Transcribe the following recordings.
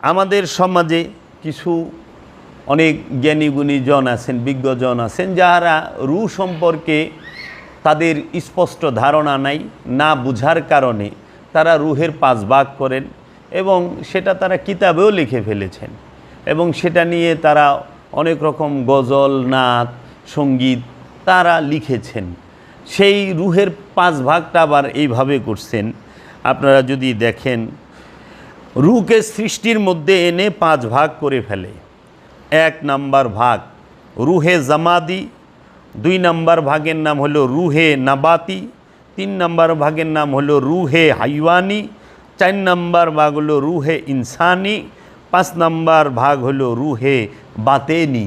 আমাদের সমাজে কিছু অনেক জ্ঞানী গুণীজন আছেন বিজ্ঞজন আছেন যারা রু সম্পর্কে তাদের স্পষ্ট ধারণা নাই, না বুঝার কারণে তারা রুহের পাঁচ ভাগ করেন এবং সেটা তারা কিতাবেও লিখে ফেলেছেন এবং সেটা নিয়ে তারা অনেক রকম গজল, নাচ, সংগীত তারা লিখেছেন। সেই রুহের পাঁচ ভাগটা আবার এইভাবে করছেন। আপনারা যদি দেখেন রুকে সৃষ্টির মধ্যে এনে পাঁচ ভাগ করে ফেলে। এক নাম্বার ভাগ রুহে জামাদি, দুই নাম্বার ভাগের নাম হলো রুহে নাবাতি, তিন নাম্বার ভাগের নাম হলো রুহে হাইওয়ানি, চার নাম্বার ভাগ হলো রুহে ইনসানি, পাঁচ নাম্বার ভাগ হলো রুহে বাতেনি।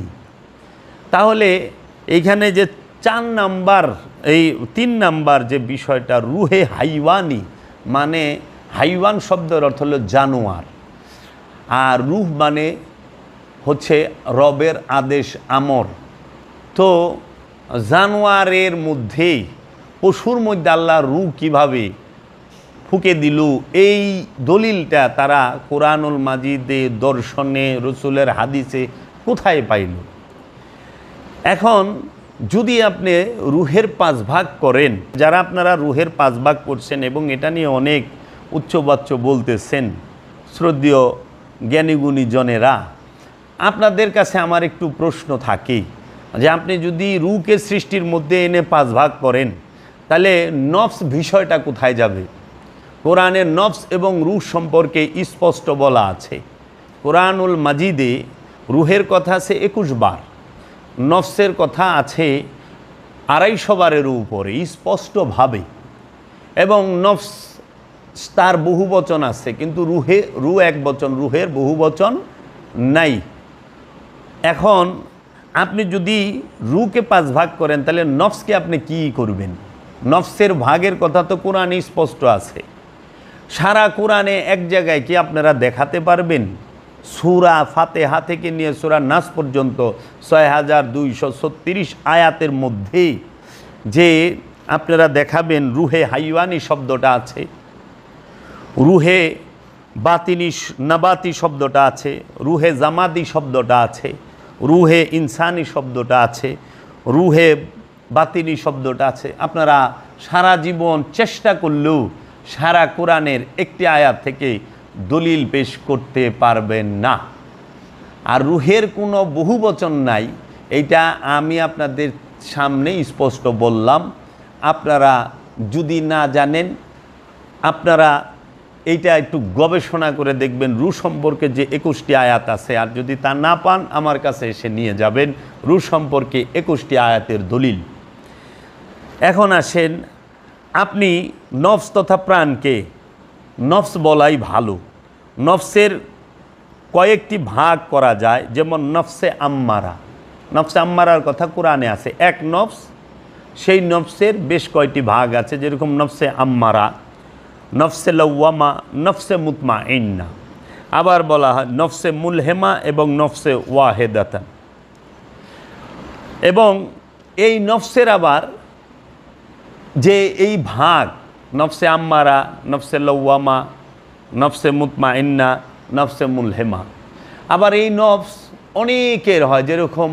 তাহলে এইখানে যে চার নাম্বার, এই তিন নাম্বার যে বিষয়টা রুহে হাইওয়ানি মানে হাইওয়ান শব্দের অর্থ হলো জানোয়ার। আর রুহ মানে হচ্ছে রবের আদেশ আমর। তো জানোয়ারের মধ্যেই পশুর মধ্যে আল্লাহ রু কীভাবে ফুকে দিল, এই দলিলটা তারা কোরআনুল মাজিদে, দর্শনে, রসুলের হাদিসে কোথায় পাইল? এখন যদি আপনি রুহের পাঁচ ভাগ করেন, যারা আপনারা রুহের পাঁচ ভাগ করছেন এবং এটা নিয়ে অনেক উচ্চবাচ্য বলতেছেন, শ্রদ্ধীয় জ্ঞানীগুণী জনেরা, আপনাদের কাছে আমার একটু প্রশ্ন থাকে যে আপনি যদি রুকে সৃষ্টির মধ্যে এনে পাঁচ ভাগ করেন, তাহলে নফস বিষয়টা কোথায় যাবে? কোরআনের নফস এবং রুহ সম্পর্কে স্পষ্ট বলা আছে। কোরআনুল মাজিদে রুহের কথা আছে একুশ বার, নফসের কথা আছে আড়াইশো বারের উপরে, স্পষ্টভাবে। এবং নফস তার বহু বচন আছে, কিন্তু রুহে, রু এক বচন, রুহের বহু বচন নাই। এখন আপনি যদি রুকে পাঁচ ভাগ করেন, তাহলে নফসকে আপনি কি করবেন? নফসের ভাগের কথা তো কোরআনে স্পষ্ট আছে। সারা কোরআনে এক জায়গায় কি আপনারা দেখাতে পারবেন? সুরা ফাতেহা থেকে নিয়ে সুরা নাস পর্যন্ত ছয় হাজার দুইশো ছত্রিশ আয়াতের মধ্যে যে আপনারা দেখাবেন রুহে হাইওয়ানি শব্দটা আছে। রুহে বাতিনি নাবাতি শব্দটা আছে, রুহে জামাদি শব্দটা আছে, রুহে ইনসানি শব্দটা আছে, রুহে বাতিনি শব্দটা আছে। আপনারা সারা জীবন চেষ্টা করলেও সারা কোরআনের একটি আয়াত থেকে দলিল পেশ করতে পারবেন না। আর রুহের কোনো বহু বচন নাই, এইটা আমি আপনাদের সামনে স্পষ্ট বললাম। আপনারা যদি না জানেন, আপনারা এইটা একটু গবেষণা করে দেখবেন, রু সম্পর্কে যে একুশটি আয়াত আছে, আর যদি তা না পান, আমার কাছে এসে নিয়ে যাবেন। রু সম্পর্কে একুশটি আয়াতের দলিল। এখন আসেন, আপনি নফস তথা প্রাণকে, নফস বলাই ভালো। নফসের কয়েকটি ভাগ করা যায়, যেমন নফসে আম্মারা। নফসে আম্মারার কথা কোরআনে আছে। এক নফস, সেই নফসের বেশ কয়টি ভাগ আছে, যেরকম নফসে আম্মারা। নফসে লওয়ামা নফসে মুতমা ইন্না আবার বলা হয় নফসে মুলহেমা এবং নফসে ওয়াহেদাতা। এবং এই নফসের আবার যে এই ভাগ, নফসে আম্মারা, নফসে লওয়ামা নফসে মুতমা ইন্না নফসে মুলহেমা। আবার এই নফস অনেকের হয় যেরকম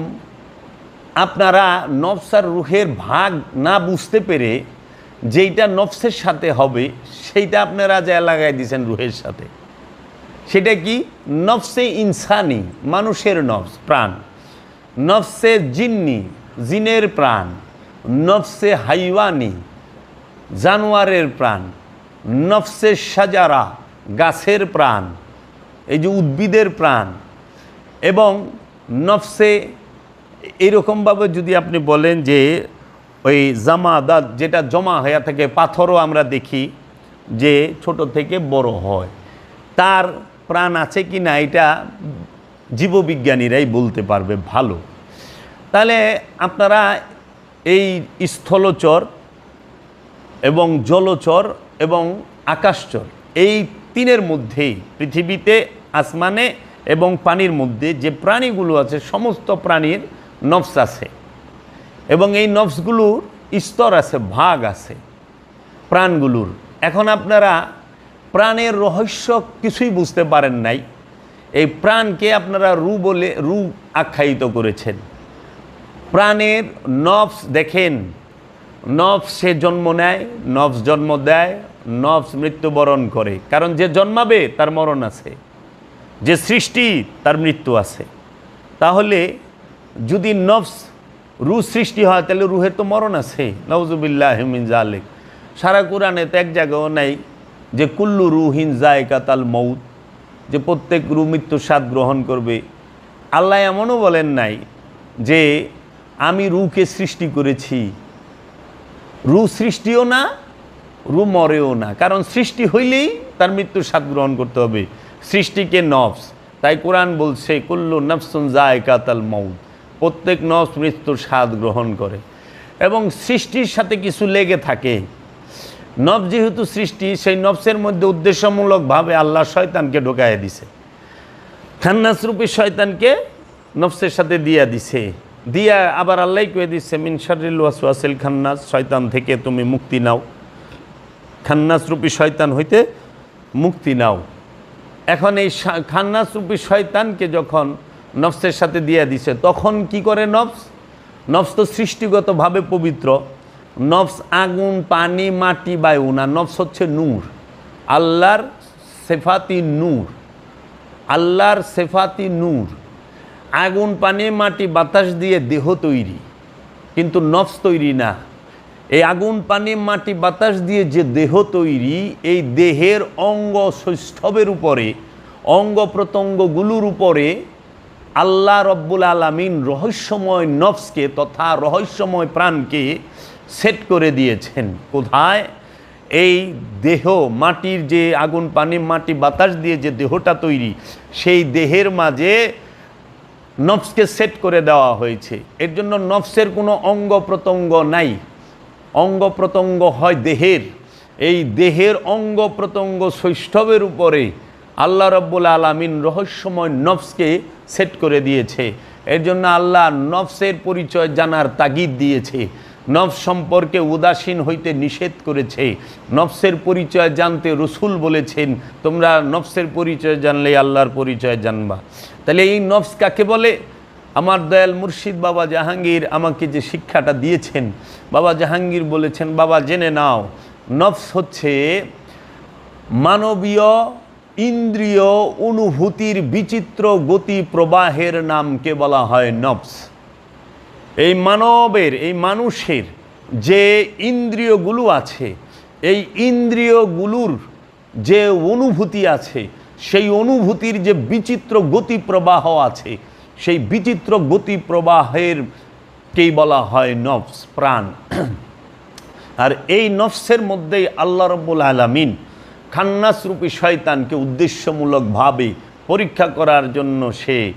আপনারা নফস আর রুহের ভাগ না বুঝতে পেরে যেইটা নফসের সাথে হবে, সেইটা আপনারা যা লাগাই দিয়েছেন রুহের সাথে। সেটা কি? নফসে ইনসানি, মানুষের নফস, প্রাণ। নফসে জিন্নি, জিনের প্রাণ। নফসে হাইওয়ানি, জানোয়ারের প্রাণ। নফসে সাজারা, গাছের প্রাণ, এই যে উদ্ভিদের প্রাণ। এবং নফসে এইরকমভাবে যদি আপনি বলেন যে ওই জামা জামাদাত যেটা জমা হয়ে থাকে, পাথরও আমরা দেখি যে ছোট থেকে বড় হয়। তার প্রাণ আছে কি না, এটা জীববিজ্ঞানীরাই বলতে পারবে ভালো। তাহলে আপনারা এই স্থলচর এবং জলচর এবং আকাশচর, এই তিনের মধ্যেই, পৃথিবীতে, আসমানে এবং পানির মধ্যে যে প্রাণীগুলো আছে, সমস্ত প্রাণীর নফস আছে। এবং এই নফসগুলোর স্তর আছে, ভাগ আছে, প্রাণগুলোর। এখন আপনারা প্রাণের রহস্য কিছুই বুঝতে পারেন নাই। এই প্রাণকে আপনারা রু বলে, রু আখ্যায়িত করেছেন। প্রাণের নফস দেখেন, নফস সে জন্ম নেয়, নফস জন্ম দেয়, নফস মৃত্যুবরণ করে। কারণ যে জন্মাবে, তার মরণ আছে। যে সৃষ্টি, তার মৃত্যু আছে। তাহলে যদি নফস রু সৃষ্টি হয়, তাহলে রুহের তো মরণ আছে। নওজুবিল্লাহ হিমিন জালেক সারা কোরআনে তো এক জায়গাও নাই যে, কুল্লু রুহিন জায়কা তাল মৌত যে প্রত্যেক রু মৃত্যুর স্বাদ গ্রহণ করবে। আল্লাহ এমনও বলেন নাই যে, আমি রুকে সৃষ্টি করেছি। রু সৃষ্টিও না রু মরেও না। কারণ সৃষ্টি হইলেই তার মৃত্যুর স্বাদ গ্রহণ করতে হবে। সৃষ্টিকে নফস। তাই কোরআন বলছে, কুল্লু নফসুন যায় কাতাল মৌত প্রত্যেক নফস মৃত্যুর স্বাদ গ্রহণ করে। এবং সৃষ্টির সাথে কিছু লেগে থাকে। নফ যেহেতু সৃষ্টি, সেই নবসের মধ্যে উদ্দেশ্যমূলকভাবে আল্লাহ শয়তানকে ঢোকায় দিছে। খান্নাসরূপী শয়তানকে নফসের সাথে দিয়া দিছে। দিয়া আবার আল্লাহ কয়ে দিচ্ছে মিনসারিল ওয়াসওয়াসিল খান্নাস শয়তান থেকে তুমি মুক্তি নাও। খান্নাসরূপী শয়তান হইতে মুক্তি নাও। এখন এই খান্নাসরূপী শয়তানকে যখন নফসের সাথে দিয়া দিছে। তখন কি করে নফস? নফস তো সৃষ্টিগতভাবে পবিত্র। নফস আগুন, পানি, মাটি, বায়ু না, নফস হচ্ছে নূর। আল্লাহর সেফাতি নূর। আল্লাহর সেফাতি নূর। আগুন, পানি, মাটি, বাতাস দিয়ে দেহ তৈরি। কিন্তু নফস তৈরি না। এই আগুন, পানি, মাটি, বাতাস দিয়ে যে দেহ তৈরি, এই দেহের অঙ্গ সৌষ্ঠবের উপরে, অঙ্গ প্রত্যঙ্গগুলোর উপরে আল্লাহ রব্বুল আলমিন রহস্যময় নফসকে তথা রহস্যময় প্রাণকে সেট করে দিয়েছেন। কোথায়? এই দেহ, মাটির যে আগুন, পানি, মাটি, বাতাস দিয়ে যে দেহটা তৈরি, সেই দেহের মাঝে নফসকে সেট করে দেওয়া হয়েছে। এর জন্য নফসের কোনো অঙ্গ প্রত্যঙ্গ নাই। অঙ্গ প্রত্যঙ্গ হয় দেহের। এই দেহের অঙ্গ প্রত্যঙ্গ শৈষ্ঠবের উপরে আল্লাহ রব্বুল আলমিন রহস্যময় নফসকে সেট করে দিয়েছে। এর জন্য আল্লাহ নফসের পরিচয় জানার তাগিদ দিয়েছে। নফস সম্পর্কে উদাসীন হইতে নিষেধ করেছে। নফসের পরিচয় জানতে রসুল বলেছেন, তোমরা নফসের পরিচয় জানলে আল্লাহর পরিচয় জানবা। তাহলে এই নফস কাকে বলে? আমার দয়াল মুর্শিদ বাবা জাহাঙ্গীর আমাকে যে শিক্ষাটা দিয়েছেন, বাবা জাহাঙ্গীর বলেছেন, বাবা, জেনে নাও, নফস হচ্ছে মানবীয় ইন্দ্রিয় অনুভূতির বিচিত্র গতি প্রবাহের নামকে বলা হয় নফস এই মানবের, এই মানুষের যে ইন্দ্রিয়গুলো আছে, এই ইন্দ্রিয়গুলোর যে অনুভূতি আছে, সেই অনুভূতির যে বিচিত্র গতি প্রবাহ আছে, সেই বিচিত্র গতি প্রবাহের কেই বলা হয় নফস প্রাণ। আর এই নফসের মধ্যেই আল্লাহ রব্বুল আলমিন খান্নাসরূপী শয়তানকে উদ্দেশ্যমূলকভাবে পরীক্ষা করার জন্য সে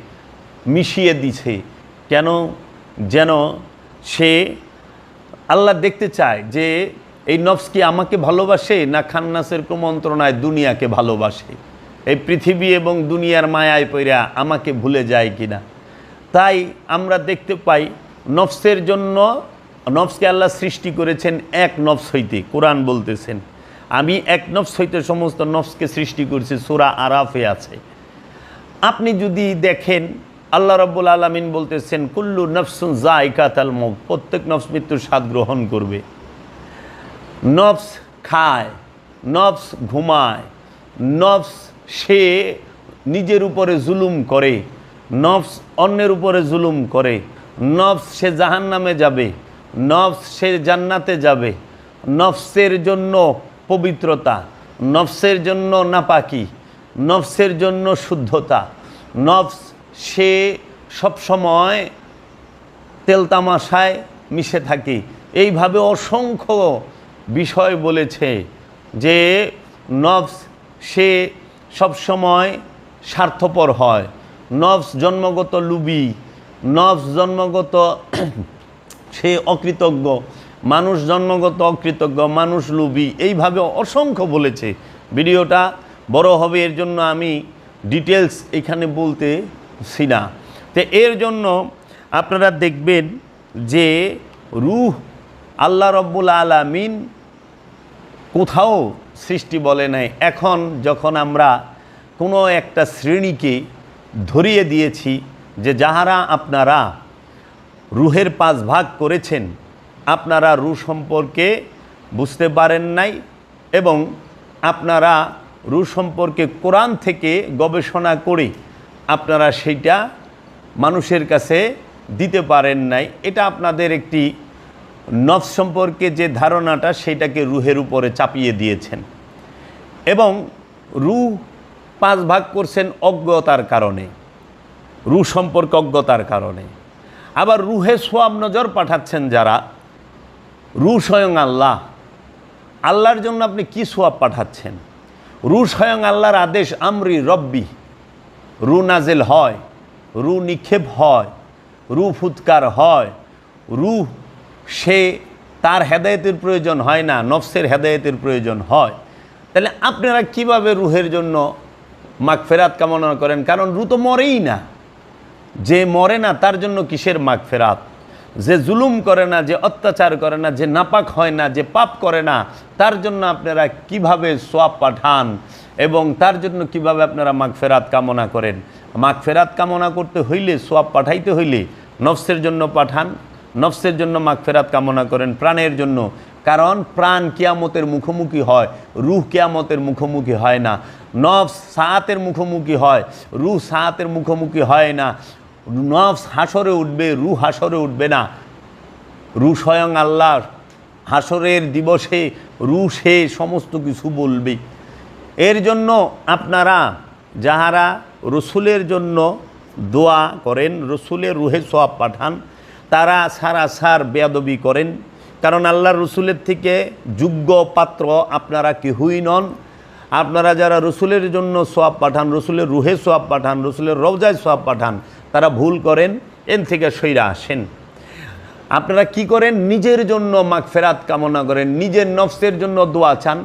মিশিয়ে দিছে। কেন? যেন সে আল্লাহ দেখতে চায় যে এই নফস কি আমাকে ভালোবাসে না খান্নাসের কুমন্ত্রণায় দুনিয়াকে ভালোবাসে? এই পৃথিবী এবং দুনিয়ার মায়ায় পইরা আমাকে ভুলে যায় কিনা? তাই আমরা দেখতে পাই নফসের জন্য নফসকে আল্লাহ সৃষ্টি করেছেন এক নফস হইতে। কোরআন বলতেছেন আমি এক নফস হইতে সমস্ত নফসকে সৃষ্টি করছি, সুরা আরাফে আছে। আপনি যদি দেখেন, আল্লাহ রব্বুল আলমিন বলতেছেন, কুল্লু নফসুন জায়কাত আল মৌত প্রত্যেক নফস মৃত্যুর স্বাদ গ্রহণ করবে। নফস খায়, নফস ঘুমায়, নফস সে নিজের উপরে জুলুম করে, নফস অন্যের উপরে জুলুম করে, নফস সে জাহান নামে যাবে, নফস সে জান্নাতে যাবে, নফসের জন্য পবিত্রতা নফসের জন্য নাপাকি, নফসের জন্য শুদ্ধতা। নফস, সে সবসময় তেলতামাশায় মিশে থাকে। এইভাবে অসংখ্য বিষয় বলেছে যে নফস, সে সবসময় স্বার্থপর হয়। নফস জন্মগত লুবি, নফস জন্মগত সে অকৃতজ্ঞ। মানুষ জন্মগত অকৃতজ্ঞ, মানুষ লুবি এইভাবে অসংখ্য বলেছে। ভিডিওটা বড় হবে, এর জন্য আমি ডিটেলস এখানে বলতেছি না। তো এর জন্য আপনারা দেখবেন যে রুহ আল্লাহ রব্বুল আলামিন কোথাও সৃষ্টি বলে নাই। এখন যখন আমরা কোনো একটা শ্রেণীকে ধরিয়ে দিয়েছি যে যাহারা আপনারা রুহের পাঁচ ভাগ করেছেন আপনারা রু সম্পর্কে বুঝতে পারেন নাই এবং আপনারা রু সম্পর্কে কোরআন থেকে গবেষণা করে আপনারা সেইটা মানুষের কাছে দিতে পারেন নাই। এটা আপনাদের একটি নফ সম্পর্কে যে ধারণাটা সেটাকে রুহের উপরে চাপিয়ে দিয়েছেন। এবং রু পাঁচ ভাগ করছেন অজ্ঞতার কারণে। রু সম্পর্কে অজ্ঞতার কারণে। আবার রুহে সোয়াব নজর পাঠাচ্ছেন যারা রু স্বয়ং আল্লাহ। আল্লাহর জন্য আপনি কি সোয়াব পাঠাচ্ছেন? রু স্বয়ং আল্লাহর আদেশ, আমরি রব্বি। রু নাজেল হয় রু নিক্ষেপ হয় রু ফুৎকার হয় রু সে তার হেদায়েতের প্রয়োজন হয় না, নফসের হেদায়েতের প্রয়োজন হয়। তাহলে আপনারা কীভাবে রুহের জন্য মাগফেরাত কামনা করেন? কারণ রু তো মরেই না। যে মরে না, তার জন্য কিসের মাগফেরাত? যে জুলুম করে না, যে অত্যাচার করে না, যে নাপাক হয় না, যে পাপ করে না, তার জন্য আপনারা কীভাবে সোয়াব পাঠান এবং তার জন্য কীভাবে আপনারা মাগফেরাত কামনা করেন? মাগফেরাত কামনা করতে হইলে, সোয়াব পাঠাইতে হইলে নফসের জন্য পাঠান, নফসের জন্য মাগফেরাত কামনা করেন প্রাণের জন্য। কারণ প্রাণ কিয়ামতের মুখোমুখি হয়, রুহ কিয়ামতের মুখোমুখি হয় না। নফস সায়াতের মুখোমুখি হয়, রুহ সায়াতের মুখোমুখি হয় না। নফস হাসরে উঠবে, রু হাসরে উঠবে না। রু স্বয়ং আল্লাহ, হাসরের দিবসে রু সে সমস্ত কিছু বলবে। এর জন্য আপনারা, যাহারা রসুলের জন্য দোয়া করেন রসুলের রুহে সোয়াব পাঠান, তারা সারা সার বেয়াদবি করেন। কারণ আল্লাহ রসুলের থেকে যোগ্য পাত্র আপনারা কেহই নন। আপনারা যারা রসুলের জন্য সোয়াব পাঠান, রসুলের রুহে সোয়াব পাঠান, রসুলের রওজায় সোয়াব পাঠান তারা ভুল করেন এন থেকে সইরা আসেন। আপনারা কি করেন? নিজের জন্য মাগফেরাত কামনা করেন, নিজের নফসের জন্য দোয়া চান।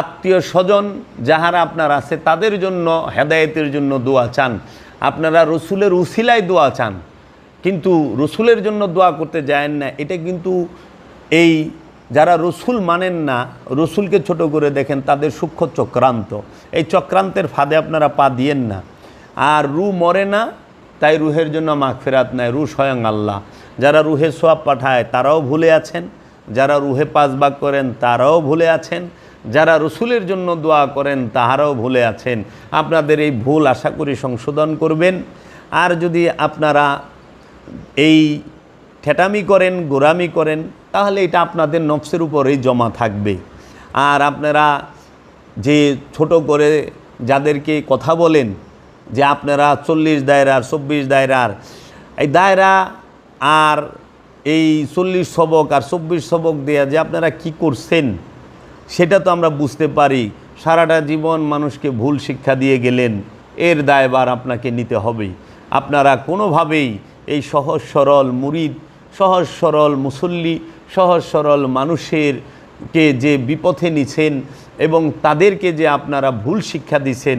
আত্মীয় স্বজন যাহারা আপনার আছে, তাদের জন্য, হেদায়েতের জন্য দোয়া চান। আপনারা রসুলের উসিলায় দোয়া চান, কিন্তু রসুলের জন্য দোয়া করতে যায়েন না। এটা কিন্তু এই যারা রসুল মানেন না, রসুলকে ছোট করে দেখেন, তাদের সূক্ষ্ম চক্রান্ত। এই চক্রান্তের ফাঁদে আপনারা পা দিয়েন না। আর রু মরে না তাই রুহের জন্য মাগফেরাত নাই রু স্বয়ং আল্লাহ। যারা রুহে সোয়াব পাঠায়, তারাও ভুলে আছেন। যারা রুহে পাঁচ ভাগ করেন, তারাও ভুলে আছেন। যারা রসুলের জন্য দোয়া করেন, তাহারাও ভুলে আছেন। আপনাদের এই ভুল আশা করি সংশোধন করবেন। আর যদি আপনারা এই ঠেটামি করেন গোরামি করেন, তাহলে এটা আপনাদের নফসের উপরেই জমা থাকবে। আর আপনারা যে ছোট করে যাদেরকে কথা বলেন যে আপনারা চল্লিশ দায়রার, চব্বিশ দায়রার, এই দায়রা আর এই চল্লিশ সবক আর চব্বিশ সবক দেয়া যে আপনারা কি করছেন, সেটা তো আমরা বুঝতে পারি। সারাটা জীবন মানুষকে ভুল শিক্ষা দিয়ে গেলেন, এর দায়বার আপনাকে নিতে হবে। আপনারা কোনোভাবেই এই সহজ সরল মুরিদ, সহজ সরল মুসল্লি, সহজ সরল মানুষের কে যে বিপথে নিছেন এবং তাদেরকে যে আপনারা ভুল শিক্ষা দিছেন,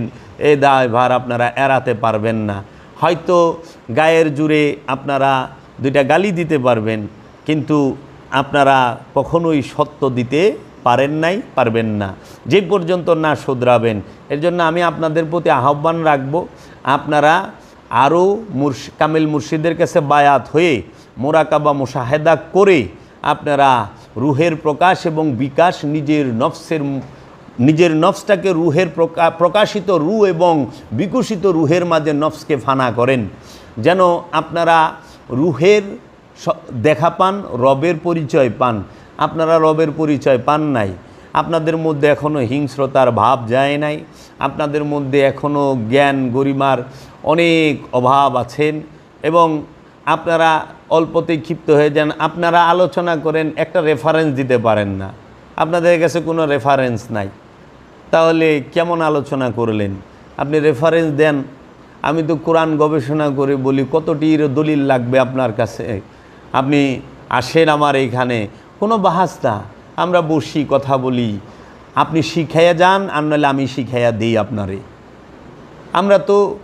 এ দায়ভার আপনারা এড়াতে পারবেন না। হয়তো গায়ের জুড়ে আপনারা দুইটা গালি দিতে পারবেন, কিন্তু আপনারা কখনোই সত্য দিতে পারেন নাই, পারবেন না। যে পর্যন্ত না শুধরাবেন, এর জন্য আমি আপনাদের প্রতি আহ্বান রাখব, আপনারা আরও মুর্শ, কামিল মুর্শিদের কাছে বায়াত হয়ে, মোরাকাবা মোশাহেদা করে আপনারা রুহের প্রকাশ এবং বিকাশ নিজের নফসের নিজের নফসটাকে রুহের প্রকা- প্রকাশিত রু এবং বিকশিত রুহের মাঝে নফসকে ফানা করেন। যেন আপনারা রুহের দেখা পান, রবের পরিচয় পান। আপনারা রবের পরিচয় পান নাই। আপনাদের মধ্যে এখনও হিংস্রতার ভাব যায় নাই। আপনাদের মধ্যে এখনও জ্ঞান গরিমার অনেক অভাব আছেন এবং আপনারা অল্পতেই ক্ষিপ্ত হয়ে যান। আপনারা আলোচনা করেন, একটা রেফারেন্স দিতে পারেন না। আপনাদের কাছে কোনো রেফারেন্স নাই। তাহলে কেমন আলোচনা করলেন? আপনি রেফারেন্স দেন। আমি তো কোরআন গবেষণা করে বলি, কতটি দলিল লাগবে আপনার কাছে? আপনি আসেন আমার এইখানে। কোনো বাহাস না আমরা বসি, কথা বলি। আপনি শিখাইয়া যান, আর নাহলে আমি শিখাইয়া দিই আপনারে। আমরা তো,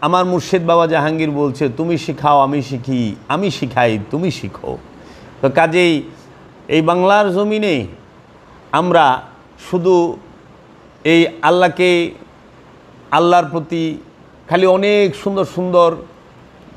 আমার মুর্শিদ বাবা জাহাঙ্গীর বলছে, তুমি শিখাও, আমি শিখি, আমি শিখাই, তুমি শিখো। তো কাজেই এই বাংলার জমিনে আমরা শুধু এই আল্লাহকে, আল্লাহর প্রতি খালি অনেক সুন্দর সুন্দর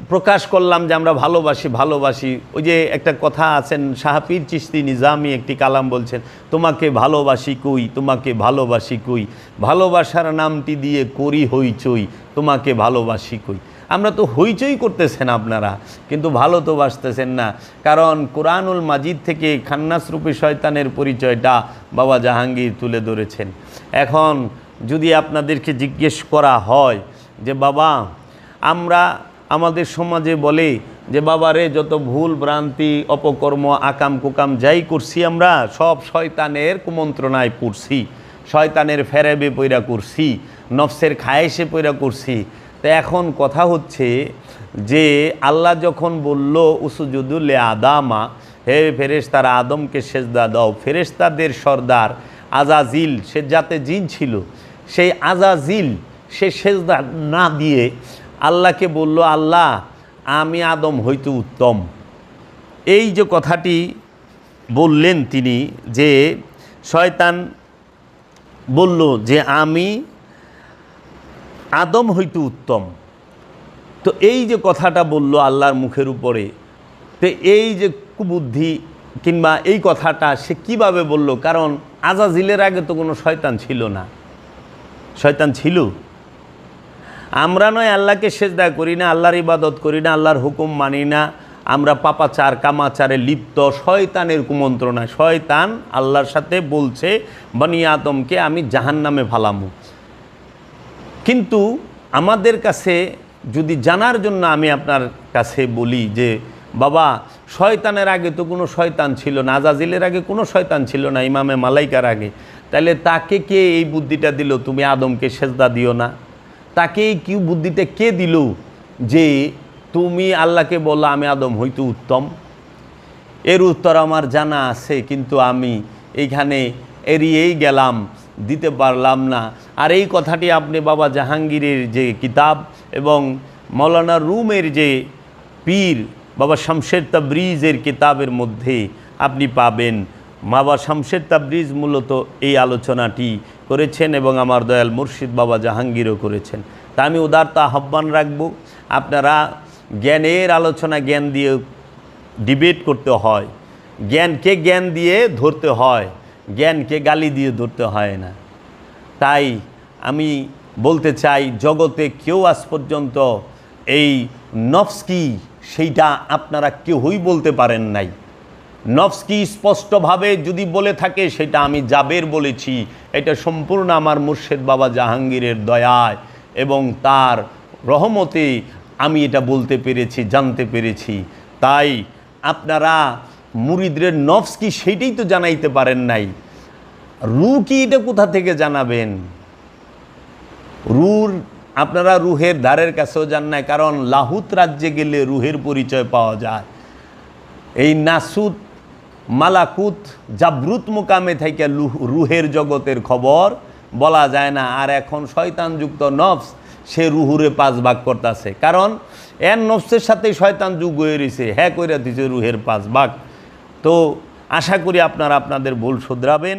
প্রকাশ করলাম যে আমরা ভালোবাসি ভালোবাসি। ওই যে একটা কথা আছেন, শাহাপির চিস্তি নিজামি একটি কালাম বলছেন, তোমাকে ভালোবাসি কই? তোমাকে ভালোবাসি কই? ভালোবাসার নামটি দিয়ে করি হইচই তোমাকে ভালোবাসি কই? আমরা তো হইচই করতেছেন আপনারা, কিন্তু ভালো তো বাসতেছেন না। কারণ কোরআনুল মাজিদ থেকে খান্নাসরূপী শয়তানের পরিচয়টা বাবা জাহাঙ্গীর তুলে ধরেছেন। এখন যদি আপনাদেরকে জিজ্ঞেস করা হয় যে, বাবা, আমরা আমাদের সমাজে বলে যে বাবারে যত ভুল ভ্রান্তি, অপকর্ম, আকাম কুকাম যাই করছি আমরা, সব শয়তানের কুমন্ত্রণায় পড়ছি। শয়তানের ফেরেবে পইরা করছি, নফসের খায়েসে পইরা করছি। তো এখন কথা হচ্ছে যে আল্লাহ যখন বলল উসুজুদুল্লে আদামা হে ফেরেশতারা, আদমকে সেজদা দাও। ফেরেশতাদের সর্দার আজাজিল, সে যাতে জিন ছিল, সেই আজাজিল, সে সেজদা না দিয়ে আল্লাহকে বলল, আল্লাহ, আমি আদম হইতে উত্তম। এই যে কথাটি বললেন তিনি যে শয়তান বলল যে, আমি আদম হইতে উত্তম। তো এই যে কথাটা বলল আল্লাহর মুখের উপরে, তো এই যে কুবুদ্ধি কিংবা এই কথাটা সে কীভাবে বলল? কারণ আজাজিলের আগে তো কোনো শয়তান ছিল না। শয়তান ছিল। আমরা নয় আল্লাহকে সেজদা করি না, আল্লাহর ইবাদত করি না, আল্লাহর হুকুম মানি না। আমরা পাপাচার, কামাচারে লিপ্ত, শয়তানের কুমন্ত্রণা শয়তান আল্লাহর সাথে বলছে, বনি আদমকে আমি জাহান নামে ফালামু। কিন্তু আমাদের কাছে যদি জানার জন্য আমি আপনার কাছে বলি যে, বাবা, শয়তানের আগে তো কোনো শয়তান ছিল না, আজাজিলের আগে কোনো শয়তান ছিল না, ইমামে মালাইকার আগে। তাহলে তাকে কে এই বুদ্ধিটা দিল? তুমি আদমকে সেজদা দিও না। তাকে এই কি বুদ্ধিটা কে দিল? যে, তুমি আল্লাহকে বলো, আমি আদম হইতে উত্তম। এর উত্তর আমার জানা আছে, কিন্তু আমি এইখানে এড়িয়েই গেলাম। দিতে পারলাম না। আর এই কথাটি আপনি বাবা জাহাঙ্গীরের যে কিতাব এবং মৌলানা রুমের যে পীর বাবা শামশের তাবরিজের কিতাবের মধ্যে আপনি পাবেন। বাবা শামশের তাবরিজ মূলত এই আলোচনাটি করেছেন এবং আমার দয়াল মুর্শিদ বাবা জাহাঙ্গীরও করেছেন। তা আমি উদারতা আহ্বান রাখব, আপনারা জ্ঞানের আলোচনা জ্ঞান দিয়ে ডিবেট করতে হয়। জ্ঞানকে জ্ঞান দিয়ে ধরতে হয়। জ্ঞানকে গালি দিয়ে ধরতে হয় না। তাই আমি বলতে চাই, জগতে কেউ আজ পর্যন্ত এই নফস কি সেইটা আপনারা কেউই বলতে পারেন নাই। নফস কি স্পষ্টভাবে যদি বলে থাকে, সেটা আমি জাবের বলেছি। এটা সম্পূর্ণ আমার মুর্শেদ বাবা জাহাঙ্গীরের দয়ায় এবং তার রহমতে আমি এটা বলতে পেরেছি, জানতে পেরেছি। তাই আপনারা মুরিদদের নফস কি সেইটাই তো জানাইতে পারেন নাই। রু কি এটা কোথা থেকে জানাবেন? রুর, আপনারা রুহের ধারের কাছেও যান না কারণ লাহুত রাজ্যে গেলে রুহের পরিচয় পাওয়া যায়। এই নাসুত, মালাকুত, জাবরুত মোকামে থেকে রুহের জগতের খবর বলা যায় না, আর এখন শয়তানযুক্ত নফস, সে রুহুরে পাঁচ ভাগ করতেছে। কারণ এর নফসের সাথে শয়তান যুগ হয়ে রয়েছে হ্যাঁ করে দিছে রুহের পাঁচ ভাগ। তো আশা করি আপনারা আপনাদের ভুল শুধরাবেন।